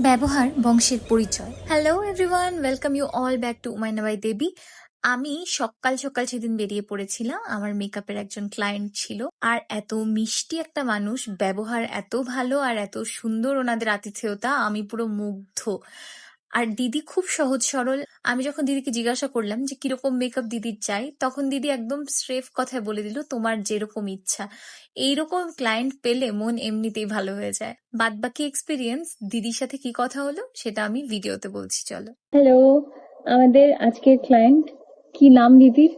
ব্যবহার, বংশের পরিচয়। Hello everyone welcome you all back to উমায়নাবাই দেবী আমি সকাল সকাল সেদিন বেরিয়ে পড়েছিলাম। আমার মেকআপের একজন ক্লায়েন্ট ছিল। আর এত মিষ্টি একটা মানুষ, ব্যবহার এত ভালো আর এত সুন্দর ওনাদের আতিথেয়তা, আমি পুরো মুগ্ধ। আর দিদি খুব সহজ সরল। আমি যখন দিদিকে জিজ্ঞাসা করলাম যে কীরকম মেকআপ দিদির চাই? তখন দিদি একদম স্রেফ কথায় বলে দিল তোমার যেরকম ইচ্ছা। এইরকম ক্লায়েন্ট পেলে মন এমনিতেই ভালো হয়ে যায়। বাদ বাকি এক্সপিরিয়েন্স দিদির সাথে কি কথা হলো সেটা আমি ভিডিওতে বলছি চলো। হ্যালো আমাদের আজকের ক্লায়েন্ট কি নাম দিদির?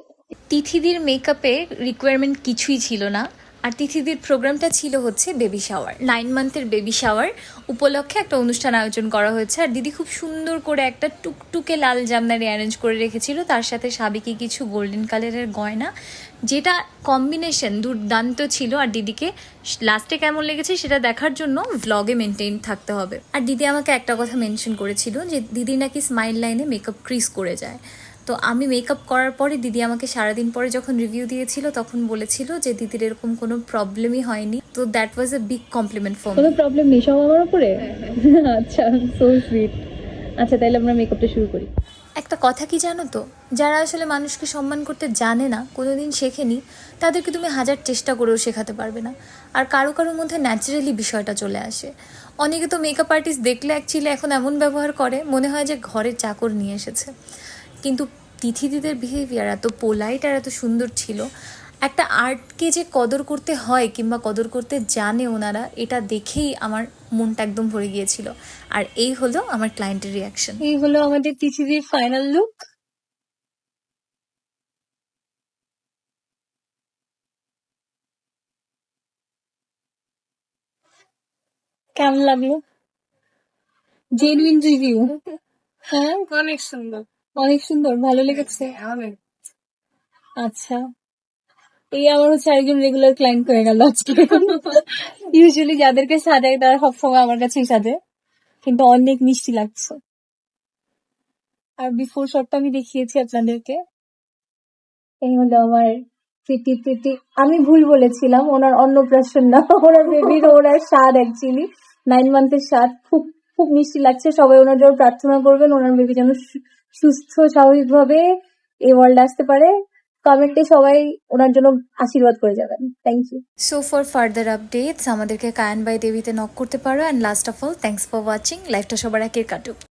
তিথিদির মেকআপে রিকোয়ারমেন্ট কিছুই ছিল না। আর তিথিদের প্রোগ্রামটা ছিল হচ্ছে বেবি শাওয়ার নাইন মান্থের বেবি শাওয়ার উপলক্ষে একটা অনুষ্ঠান আয়োজন করা হয়েছে। আর দিদি খুব সুন্দর করে একটা টুকটুকে লাল জামদানি অ্যারেঞ্জ করে রেখেছিল। তার সাথে সাবেকি কিছু গোল্ডেন কালারের গয়না, যেটা কম্বিনেশন দুর্দান্ত ছিল। আর দিদিকে লাস্টে কেমন লেগেছে সেটা দেখার জন্য ভ্লগে মেনটেন থাকতে হবে। আর দিদি আমাকে একটা কথা মেনশন করেছিল যে দিদি নাকি স্মাইল লাইনে মেকআপ ক্রিজ করে যায়। তো আমি মেকআপ করার পরে দিদি আমাকে সারাদিন পরে যখন রিভিউ দিয়েছিল তখন বলেছিল যে দিদির এরকম কোনো প্রবলেমই হয়নি। তো that was a big compliment for কোনো প্রবলেম নেই সব আমার উপরে? আচ্ছা সো সুইট আচ্ছা তাহলে আমরা মেকআপটা শুরু করি। একটা কথা কি জানো তো? যারা আসলে মানুষকে সম্মান করতে জানে না কোনো কোনোদিন শেখেনি তাদেরকে তুমি হাজার চেষ্টা করেও শেখাতে পারবে না। আর কারও কারোর মধ্যে ন্যাচারালি বিষয়টা চলে আসে। অনেকে তো মেকআপ আর্টিস্ট দেখলে অ্যাকচুয়ালি এখন এমন ব্যবহার করে মনে হয় যে ঘরের চাকর নিয়ে এসেছে। কিন্তু তিথিদিদের বিহেভিয়ার এত পোলাইট আর এত সুন্দর ছিল একটা আর্টকে যে কদর করতে হয় কিংবা কদর করতে জানে ওনারা এটা দেখেই আমার মনটা একদম ভরে গিয়েছিল। আর এই হলো আমার ক্লায়েন্টের রিয়াকশন এই হলো আমাদের তিথিদির ফাইনাল লুক কেমন লাগল? জেনুইন রিভিউ হ্যাঁ অনেক সুন্দর। অনেক সুন্দর ভালো লেগেছে। আচ্ছা। এই আমার হচ্ছে একজন রেগুলার ক্লায়েন্ট হয়ে গেল আজকে। ইউজুয়ালি যাদেরকে সাজাই তারা সবসময় আমার কাছেই সাজে কিন্তু অনেক মিষ্টি লাগছে। আর বিফোর শটটা আমি দেখিয়েছি আপনাদেরকে। এই হলো আমার প্রীতি প্রীতি। আমি ভুল বলেছিলাম ওনার অন্নপ্রাশন না ওনার বেবির ওনার স্বাদ অ্যাকচুয়ালি নাইন মান্থের স্বাদ খুব খুব মিষ্টি লাগছে। সবাই ওনার জন্য প্রার্থনা করবেন। ওনার বেবি যেন সুস্থ, স্বাভাবিকভাবে এই ওয়ার্ল্ড আসতে পারে। কমেন্টে সবাই ওনার জন্য আশীর্বাদ করে যাবেন। Thank you so for further updates আমাদেরকে কায়ান বাই দেবীতে নক করতে পারো। And last of all thanks for watching লাইফটা সবার একের কাটুক।